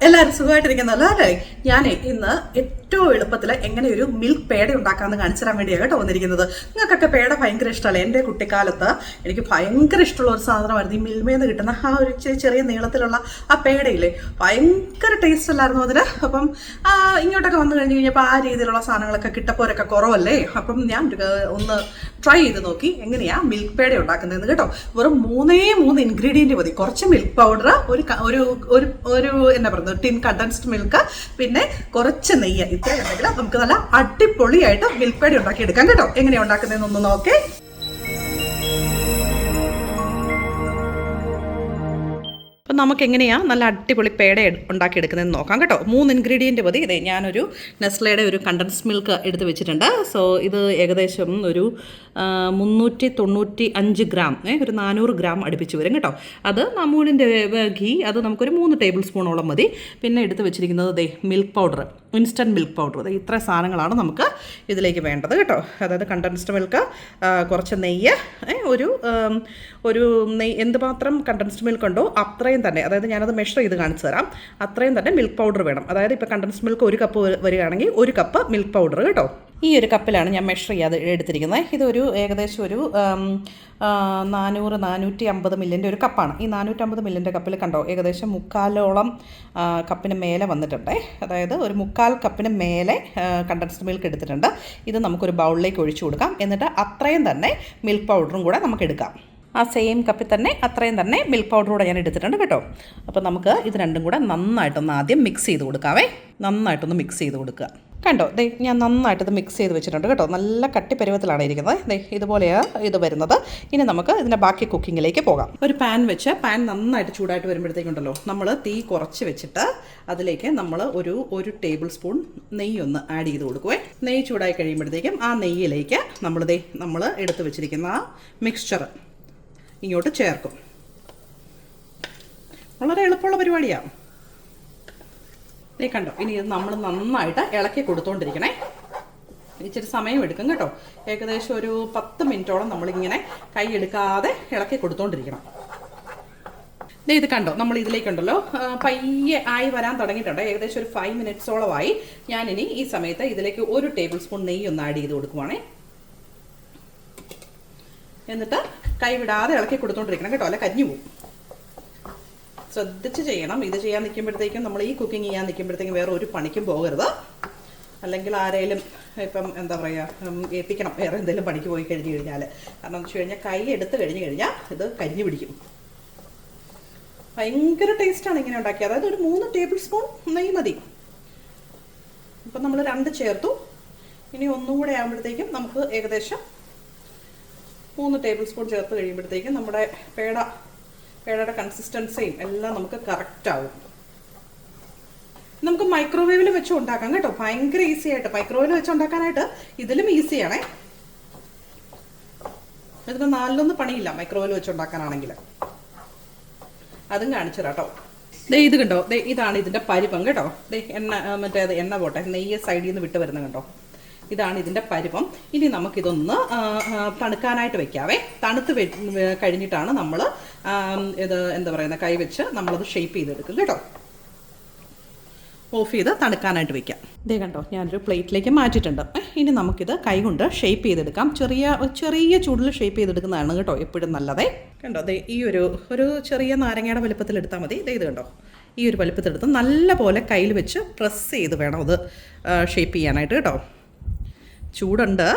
എല്ലാവരും സുഖമായിട്ടിരിക്കുന്നല്ലോ അല്ലേ? ഞാൻ ഇന്ന് ഏറ്റവും എളുപ്പത്തിൽ എങ്ങനെ ഒരു മിൽക്ക് പേട ഉണ്ടാക്കാമെന്ന് കാണിച്ചു തരാൻ വേണ്ടിയാണ് കേട്ടോ വന്നിരിക്കുന്നത്. നിങ്ങൾക്കൊക്കെ പേട ഭയങ്കര ഇഷ്ടമല്ലേ എന്റെ കുട്ടിക്കാലത്ത് എനിക്ക് ഭയങ്കര ഇഷ്ടമുള്ള ഒരു സാധനമായിരുന്നു ഈ മിൽമേന്ന് കിട്ടുന്ന ആ ഒരു ചെറിയ നീളത്തിലുള്ള ആ പേടയില്ലേ? ഭയങ്കര ടേസ്റ്റ് അല്ലായിരുന്നു അതിന് അപ്പം ഇങ്ങോട്ടൊക്കെ വന്നു കഴിഞ്ഞ് കഴിഞ്ഞപ്പോൾ ആ രീതിയിലുള്ള സാധനങ്ങളൊക്കെ കിട്ടപ്പോരൊക്കെ കുറവല്ലേ? അപ്പം ഞാൻ ഒന്ന് ട്രൈ ചെയ്ത് നോക്കി എങ്ങനെയാ മിൽക്ക് പേട ഉണ്ടാക്കുന്നതെന്ന് കേട്ടോ. വെറും മൂന്നേ മൂന്ന് ഇൻഗ്രീഡിയന്റ് മതി. കുറച്ച് മിൽക്ക് പൗഡർ ഒരു ഒരു ഒരു എന്നാ പറയുന്നത് ടിൻ കണ്ടൻസ്ഡ് മിൽക്ക് പിന്നെ കുറച്ച് നെയ്യ്. ഇത്രയും ഉണ്ടെങ്കിൽ നമുക്ക് നല്ല അടിപൊളിയായിട്ട് മിൽക്ക് ഉണ്ടാക്കി എടുക്കാം കേട്ടോ. എങ്ങനെയാണ് ഉണ്ടാക്കുന്നതെന്നൊന്ന് നോക്കേ. നമുക്ക് എങ്ങനെയാണ് നല്ല അടിപൊളി പേട ഉണ്ടാക്കിയെടുക്കുന്നതെന്ന് നോക്കാം കേട്ടോ. മൂന്ന് ഇൻഗ്രീഡിയന്റ് മതി. ഇതേ ഞാനൊരു നെസ്ലയുടെ ഒരു കണ്ടൻസ് മിൽക്ക് എടുത്ത് വെച്ചിട്ടുണ്ട്. സോ ഇത് ഏകദേശം ഒരു മുന്നൂറ്റി തൊണ്ണൂറ്റി അഞ്ച് ഗ്രാം ഒരു നാനൂറ് ഗ്രാം അടുപ്പിച്ച് വരും കേട്ടോ. അത് അമൂലിന്റെ ഘീ അത് നമുക്കൊരു മൂന്ന് ടേബിൾ സ്പൂണോളം മതി. പിന്നെ എടുത്ത് വെച്ചിരിക്കുന്നത് ദേ milk powder instant milk powder അത് ഇത്ര സാധനങ്ങളാണ് നമുക്ക് ഇതിലേക്ക് വേണ്ടത് കേട്ടോ. അതായത് കണ്ടൻസ്ഡ് മിൽക്ക് കുറച്ച് നെയ്യ് ഒരു ഒരു നെയ്യ് എന്ത് മാത്രം കണ്ടൻസ്ഡ് മിൽക്ക് ഉണ്ടോ അത്രയും തന്നെ അതായത് ഞാനത് മെഷർ ചെയ്ത് കാണിച്ചു തരാം. അത്രയും തന്നെ മിൽക്ക് പൗഡർ വേണം. അതായത് ഇപ്പോൾ കണ്ടൻസ് മിൽക്ക് ഒരു കപ്പ് വരികയാണെങ്കിൽ ഒരു കപ്പ് മിൽക്ക് പൗഡർ കേട്ടോ. ഈ ഒരു കപ്പിലാണ് ഞാൻ മെഷർ ചെയ്യാതെ എടുത്തിരിക്കുന്നത്. ഇതൊരു ഏകദേശം ഒരു നാനൂറ് നാനൂറ്റി അമ്പത് മില്ലിന്റെ ഒരു കപ്പാണ് ഈ നാനൂറ്റമ്പത് മില്ലിന്റെ കപ്പിൽ കണ്ടോ ഏകദേശം മുക്കാലോളം കപ്പിന് മേലെ വന്നിട്ടുണ്ട്. അതായത് ഒരു മുക്കാൽ കപ്പിന് മേലെ കണ്ടൻസ്ഡ് മിൽക്ക് എടുത്തിട്ടുണ്ട്. ഇത് നമുക്കൊരു ബൗളിലേക്ക് ഒഴിച്ചു കൊടുക്കാം. എന്നിട്ട് അത്രയും തന്നെ മിൽക്ക് പൗഡറും കൂടെ നമുക്ക് എടുക്കാം. ആ സെയിം കപ്പിൽ തന്നെ അത്രയും തന്നെ മിൽക്ക് പൗഡർ കൂടെ ഞാൻ എടുത്തിട്ടുണ്ട് കേട്ടോ. അപ്പോൾ നമുക്ക് ഇത് രണ്ടും കൂടെ നന്നായിട്ടൊന്ന് ആദ്യം മിക്സ് ചെയ്ത് കൊടുക്കാവേ. നന്നായിട്ടൊന്ന് മിക്സ് ചെയ്ത് കൊടുക്കുക. കണ്ടോ? ദേ ഞാൻ നന്നായിട്ട് ഇത് മിക്സ് ചെയ്ത് വെച്ചിട്ടുണ്ട് കേട്ടോ. നല്ല കട്ടി പരുവത്തിലാണ് ഇരിക്കുന്നത്. ദേ ഇതുപോലെയാണ് ഇത് വരുന്നത്. ഇനി നമുക്ക് ഇതിന്റെ ബാക്കി കുക്കിങ്ങിലേക്ക് പോകാം. ഒരു പാൻ വെച്ച് പാൻ നന്നായിട്ട് ചൂടായിട്ട് വരുമ്പോഴത്തേക്കുണ്ടല്ലോ നമ്മൾ തീ കുറച്ച് വെച്ചിട്ട് അതിലേക്ക് നമ്മൾ ഒരു ഒരു ടേബിൾ സ്പൂൺ നെയ്യ് ഒന്ന് ആഡ് ചെയ്ത് കൊടുക്കുവേ. നെയ്യ് ചൂടായി കഴിയുമ്പോഴത്തേക്കും ആ നെയ്യിലേക്ക് നമ്മൾ ദേ നമ്മൾ എടുത്ത് വെച്ചിരിക്കുന്ന ആ മിക്സ്ചർ ഇങ്ങോട്ട് ചേർക്കും. വളരെ എളുപ്പമുള്ള പരിപാടിയാണ് ദേ കണ്ടോ ഇനി ഇത് നമ്മൾ നന്നായിട്ട് ഇളക്കി കൊടുത്തോണ്ടിരിക്കണേ. ഇച്ചിരി സമയം എടുക്കും കേട്ടോ. ഏകദേശം ഒരു പത്ത് മിനിറ്റോളം നമ്മളിങ്ങനെ കൈ എടുക്കാതെ ഇളക്കി കൊടുത്തോണ്ടിരിക്കണം. ഇത് കണ്ടോ നമ്മൾ ഇതിലേക്കുണ്ടല്ലോ. പയ്യെ ആയി വരാൻ തുടങ്ങിയിട്ടുണ്ട്. ഏകദേശം ഒരു ഫൈവ് മിനിറ്റ്സോളമായി ഞാനിനി ഈ സമയത്ത് ഇതിലേക്ക് ഒരു ടേബിൾ സ്പൂൺ നെയ്യ് ഒന്ന് ആഡ് ചെയ്ത് കൊടുക്കുവാണേ. എന്നിട്ട് കൈവിടാതെ ഇളക്കി കൊടുത്തോണ്ടിരിക്കണം കേട്ടോ. അല്ല കരിഞ്ഞു പോകും. ശ്രദ്ധിച്ച് ചെയ്യണം. ഇത് ചെയ്യാൻ നിൽക്കുമ്പോഴത്തേക്കും നമ്മൾ ഈ കുക്കിംഗ് ചെയ്യാൻ നിൽക്കുമ്പോഴത്തേക്കും വേറെ ഒരു പണിക്കും പോകരുത്. അല്ലെങ്കിൽ ആരെങ്കിലും ഇപ്പം എന്താ പറയുക ഏൽപ്പിക്കണം. വേറെ എന്തെങ്കിലും പണിക്ക് പോയി കഴിഞ്ഞ് കഴിഞ്ഞാൽ കാരണം എന്ന് വെച്ച് കഴിഞ്ഞാൽ കൈ എടുത്ത് കഴിഞ്ഞ് കഴിഞ്ഞാൽ ഇത് കരിഞ്ഞു പിടിക്കും. ഭയങ്കര ടേസ്റ്റാണ് ഇങ്ങനെ ഉണ്ടാക്കിയത്. അതായത് ഒരു മൂന്ന് ടേബിൾ സ്പൂൺ നെയ്യ് മതി. ഇപ്പം നമ്മൾ രണ്ട് ചേർത്തു. ഇനി ഒന്നും കൂടെ ആകുമ്പോഴത്തേക്കും നമുക്ക് ഏകദേശം മൂന്ന് ടേബിൾ സ്പൂൺ ചേർത്ത് കഴിയുമ്പോഴത്തേക്കും നമ്മുടെ പേട പേടയുടെ കൺസിസ്റ്റൻസിയും എല്ലാം നമുക്ക് കറക്റ്റ് ആവും. നമുക്ക് മൈക്രോവേവിൽ വെച്ച് ഉണ്ടാക്കാം കേട്ടോ. ഭയങ്കര ഈസി ആയിട്ട്. മൈക്രോവേവിൽ വെച്ച് ഉണ്ടാക്കാനായിട്ട് ഇതിലും ഈസിയാണേ ഇതിന് നാലിലൊന്ന് പണിയില്ല മൈക്രോവേവിൽ വെച്ച് ഉണ്ടാക്കാനാണെങ്കിൽ അതും കാണിച്ചു കേട്ടോ. ദേ ഇത് കണ്ടോ? ദേ ഇതാണ് ഇതിന്റെ പരിപം കേട്ടോ. ദേ എണ്ണ മറ്റേ എണ്ണ പോട്ടെ. നെയ്യ് സൈഡിൽ നിന്ന് വിട്ട് വരുന്നത് കണ്ടോ? ഇതാണ് ഇതിന്റെ പരുവം. ഇനി നമുക്കിതൊന്ന് തണുക്കാനായിട്ട് വെക്കാവേ. തണുത്ത് കഴിഞ്ഞിട്ടാണ് നമ്മൾ ഇത് എന്താ പറയുന്ന കൈ വെച്ച് നമ്മളത് ഷേപ്പ് ചെയ്തെടുക്കും കേട്ടോ. ഓഫ് ചെയ്ത് തണുക്കാനായിട്ട് വെക്കാം. ഇതേ കണ്ടോ ഞാനൊരു പ്ലേറ്റിലേക്ക് മാറ്റിയിട്ടുണ്ട്. ഇനി നമുക്കിത് കൈകൊണ്ട് ഷേപ്പ് ചെയ്തെടുക്കാം. ചെറിയ ചെറിയ ചൂടിൽ ഷേപ്പ് ചെയ്തെടുക്കുന്നതാണ് കേട്ടോ എപ്പോഴും നല്ലതേ. കണ്ടോ അതെ ഈ ഒരു ഒരു ചെറിയ നാരങ്ങയുടെ വലുപ്പത്തിൽ എടുത്താൽ മതി. ഇതേ ഇത് കണ്ടോ ഈ ഒരു വലുപ്പത്തിലെടുത്ത് നല്ല പോലെ കയ്യിൽ വെച്ച് പ്രസ് ചെയ്ത് വേണം അത് ഷേപ്പ് ചെയ്യാനായിട്ട് കേട്ടോ. ചൂടുണ്ട്.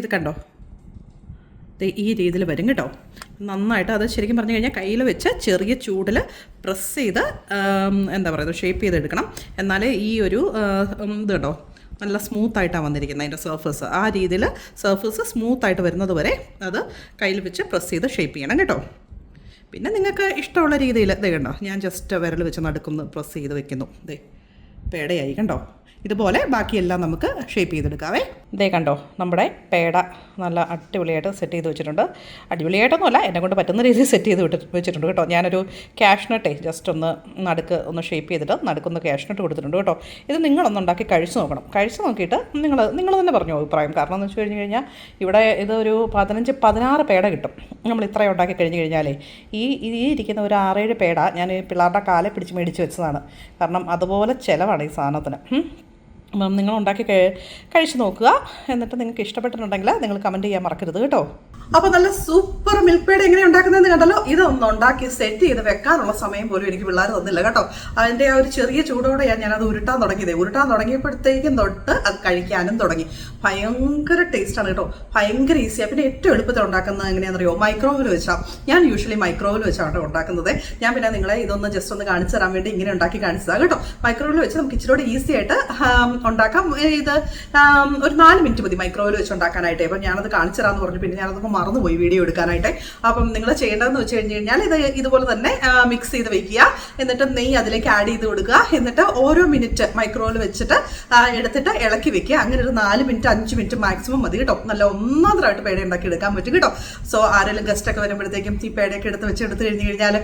ഇത് കണ്ടോ? ഈ രീതിയിൽ വരും കേട്ടോ. നന്നായിട്ട് അത് ശരിക്കും പറഞ്ഞു കഴിഞ്ഞാൽ കയ്യിൽ വെച്ച് ചെറിയ ചൂടിൽ പ്രസ് ചെയ്ത് എന്താ പറയുക ഷേപ്പ് ചെയ്തെടുക്കണം എന്നാലേ ഈ ഒരു ഇത് കേട്ടോ നല്ല സ്മൂത്തായിട്ടാണ് വന്നിരിക്കുന്നത് അതിന്റെ സർഫസ് ആ രീതിയിൽ സർഫസ് സ്മൂത്തായിട്ട് വരുന്നത് വരെ അത് കയ്യിൽ വെച്ച് പ്രസ് ചെയ്ത് ഷേപ്പ് ചെയ്യണം കേട്ടോ. പിന്നെ നിങ്ങൾക്ക് ഇഷ്ടമുള്ള രീതിയിൽ ഇത് കണ്ടോ ഞാൻ ജസ്റ്റ് വിരൽ വെച്ച് നടുക്കുന്നു പ്രസ് ചെയ്ത് വെക്കുന്നു. ഇതേ പേടയായി കണ്ടോ? ഇതുപോലെ ബാക്കിയെല്ലാം നമുക്ക് ഷേപ്പ് ചെയ്തെടുക്കാവേ. ഇതേ കണ്ടോ നമ്മുടെ പേട നല്ല അടിപൊളിയായിട്ട് സെറ്റ് ചെയ്ത് വെച്ചിട്ടുണ്ട്. അടിപൊളിയായിട്ടൊന്നുമല്ല എന്നെ കൊണ്ട് പറ്റുന്ന രീതിയിൽ സെറ്റ് ചെയ്ത് വിട്ട് വെച്ചിട്ടുണ്ട് കേട്ടോ. ഞാനൊരു ക്യാഷ്നട്ടേ ജസ്റ്റ് ഒന്ന് നടുക്ക് ഒന്ന് ഷേപ്പ് ചെയ്തിട്ട് നടുക്കൊന്ന് ക്യാഷ്നട്ട് കൊടുത്തിട്ടുണ്ട് കേട്ടോ. ഇത് നിങ്ങളൊന്ന് ഉണ്ടാക്കി കഴിച്ച് നോക്കണം. കഴിച്ച് നോക്കിയിട്ട് നിങ്ങൾ നിങ്ങൾ തന്നെ പറഞ്ഞു അഭിപ്രായം. കാരണം എന്ന് വെച്ച് കഴിഞ്ഞ് കഴിഞ്ഞാൽ ഇവിടെ ഇതൊരു പതിനഞ്ച് പതിനാറ് പേട കിട്ടും. നമ്മൾ ഇത്രയും ഉണ്ടാക്കി കഴിഞ്ഞ് കഴിഞ്ഞാലേ ഈ ഈ ഇരിക്കുന്ന ഒരു ആറേഴ് പേട ഞാൻ പിള്ളേരുടെ കാലെ പിടിച്ച് മേടിച്ച് വെച്ചതാണ്. കാരണം അതുപോലെ ചിലവാണ് ഈ സാധനത്തിന്. നിങ്ങൾ ഉണ്ടാക്കി കഴിച്ചു നോക്കുക. എന്നിട്ട് നിങ്ങൾക്ക് ഇഷ്ടപ്പെട്ടിട്ടുണ്ടെങ്കിൽ നിങ്ങൾ കമന്റ് ചെയ്യാൻ മറക്കരുത് കേട്ടോ. അപ്പോൾ നല്ല സൂപ്പർ മിൽക്ക് പേഡ് എങ്ങനെ ഉണ്ടാക്കുന്നതെന്ന് കണ്ടല്ലോ? ഇതൊന്ന് ഉണ്ടാക്കി സെറ്റ് ചെയ്ത് വെക്കാനുള്ള സമയം പോലും എനിക്ക് പിള്ളേർ തന്നില്ല കേട്ടോ. അതിന്റെ ആ ഒരു ചെറിയ ചൂടോടെയാണ് ഞാനത് ഉരുട്ടാൻ തുടങ്ങിയത്. ഉരുട്ടാൻ തുടങ്ങിയപ്പോഴത്തേക്കും തൊട്ട് അത് കഴിക്കാനും തുടങ്ങി. ഭയങ്കര ടേസ്റ്റാണ് കേട്ടോ. ഭയങ്കര ഈസിയാണ് പിന്നെ ഏറ്റവും എളുപ്പത്തിൽ ഉണ്ടാക്കുന്നത് എങ്ങനെയാണെന്നറിയോ? മൈക്രോവേവിൽ വെച്ചാൽ ഞാൻ യൂഷ്വലി മൈക്രോവേവിൽ വെച്ചാണ് ഉണ്ടാക്കുന്നത്. ഞാൻ പിന്നെ നിങ്ങളെ ഇതൊന്ന് ജസ്റ്റ് ഒന്ന് കാണിച്ചു തരാൻ വേണ്ടി ഇങ്ങനെ ഉണ്ടാക്കി കാണിച്ചതാണ് കേട്ടോ. മൈക്രോവേവിൽ വെച്ച് നമുക്ക് ഇച്ചിരി ഈസി ആയിട്ട് ഉണ്ടാക്കാം. ഇത് ഒരു നാല് മിനിറ്റ് മതി മൈക്രോവേവിൽ വെച്ച് ഉണ്ടാക്കാനായിട്ട്. അപ്പം ഞാനത് കാണിച്ചു തരാമെന്ന് പറഞ്ഞു. പിന്നെ ഞാനതൊക്കെ മറന്നുപോയി വീഡിയോ എടുക്കാനായിട്ട്. അപ്പം നിങ്ങൾ ചെയ്യേണ്ടതെന്ന് വെച്ച് കഴിഞ്ഞ് കഴിഞ്ഞാൽ ഇത് ഇതുപോലെ തന്നെ മിക്സ് ചെയ്ത് വെക്കുക. എന്നിട്ട് നെയ്യ് അതിലേക്ക് ആഡ് ചെയ്ത് കൊടുക്കുക. എന്നിട്ട് ഓരോ മിനിറ്റ് മൈക്രോവിൽ വെച്ചിട്ട് എടുത്തിട്ട് ഇളക്കി വെക്കുക. അങ്ങനെ ഒരു നാല് മിനിറ്റ് അഞ്ച് മിനിറ്റ് മാക്സിമം മതി കേട്ടോ. നല്ല ഒന്നാമതായിട്ട് പേട ഉണ്ടാക്കി എടുക്കാൻ പറ്റും കേട്ടോ. സോ ആരെങ്കിലും ഗസ്റ്റ് ഒക്കെ വരുമ്പോഴത്തേക്കും ഈ പേടയൊക്കെ എടുത്ത് വെച്ച് എടുത്ത് കഴിഞ്ഞ് കഴിഞ്ഞാൽ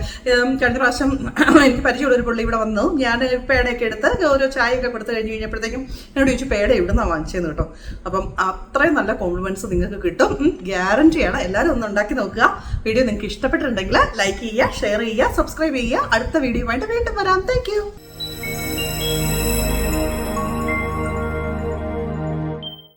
കഴിഞ്ഞ പ്രാവശ്യം എനിക്ക് പരിചയമുള്ള ഒരു പുള്ളി ഇവിടെ വന്നു. ഞാൻ പേടയൊക്കെ എടുത്ത് ഓരോ ചായയൊക്കെ കൊടുത്ത് കഴിഞ്ഞ് കഴിഞ്ഞപ്പോഴത്തേക്കും എന്നോട് ചോദിച്ചു പേട എവിടുന്നാണ് വാങ്ങിച്ചതെന്ന് കേട്ടോ. അപ്പം അത്രയും നല്ല കോംപ്ലിമെന്റ്സ് നിങ്ങൾക്ക് കിട്ടും. ഗ്യാരണ്ടിയാണ് എല്ലാവരും ഒന്ന് ഉണ്ടാക്കി നോക്കുക. വീഡിയോ നിങ്ങൾക്ക് ഇഷ്ടപ്പെട്ടിട്ടുണ്ടെങ്കിൽ ലൈക്ക് ചെയ്യുക ഷെയർ ചെയ്യുക സബ്സ്ക്രൈബ് ചെയ്യുക. അടുത്ത വീഡിയോ വീഡിയോയുമായിട്ട് വീണ്ടും വരാം. താങ്ക്